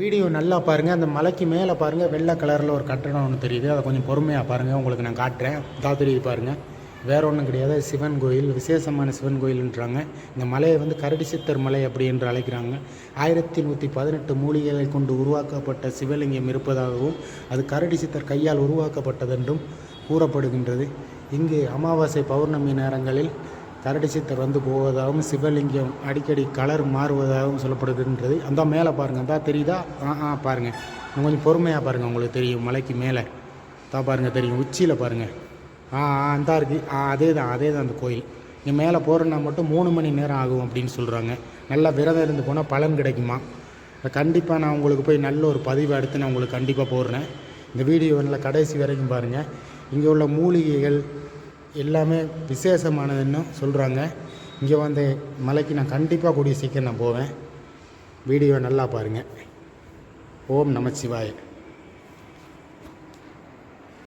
Video நல்லா பாருங்கள் அந்த மலைக்கு மேலே பாருங்கள் வெள்ளை கலரில் ஒரு கட்டடம் ஒன்று தெரியுது. அதை கொஞ்சம் பொறுமையாக பாருங்கள் உங்களுக்கு நான் காட்டுறேன். இதா தெரியுது பாருங்கள் வேற ஒன்றும் கிடையாது. சிவன் கோயில் விசேஷமான சிவன் கோயில்ன்றாங்க. இந்த மலையை வந்து கரடி சித்தர் மலை அப்படி என்று அழைக்கிறாங்க. ஆயிரத்தி நூற்றி பதினெட்டு மூலிகைகளை கொண்டு உருவாக்கப்பட்ட சிவலிங்கம் இருப்பதாகவும் அது கரடி சித்தர் கையால் உருவாக்கப்பட்டதென்றும் கூறப்படுகின்றது. இங்கு அமாவாசை பௌர்ணமி நேரங்களில் கரடி சித்தர் வந்து போவதாகவும் சிவலிங்கம் அடிக்கடி கலர் மாறுவதாகவும் சொல்லப்படுதுன்றது அந்த மேலே பாருங்கள் அந்த தெரியுதா? ஆ ஆ பாருங்கள் கொஞ்சம் பொறுமையாக பாருங்கள் உங்களுக்கு தெரியும். மலைக்கு மேலே. தான் பாருங்கள் தெரியும். உச்சியில் பாருங்கள் ஆ ஆ அந்த இருக்குது ஆ அதே தான் அதே தான் அந்த கோயில். இங்கே மேலே போகிறனா மட்டும் மூணு மணி நேரம் ஆகும் அப்படின்னு சொல்கிறாங்க நல்லா விரதம் இருந்து போனால் பலன் கிடைக்குமா? கண்டிப்பாக நான் உங்களுக்கு போய் நல்ல ஒரு பதிவு எடுத்து நான் உங்களுக்கு கண்டிப்பாக போடுறேன். இந்த வீடியோ நல்லா கடைசி வரைக்கும் பாருங்கள் இங்கே உள்ள மூலிகைகள் எல்லாமே விசேஷமானதுன்னு சொல்கிறாங்க இங்கே வந்து மலைக்கு நான் கண்டிப்பாக கூடிய சீக்கிரம் நான் போவேன். வீடியோ நல்லா பாருங்கள் ஓம் நமச்சிவாய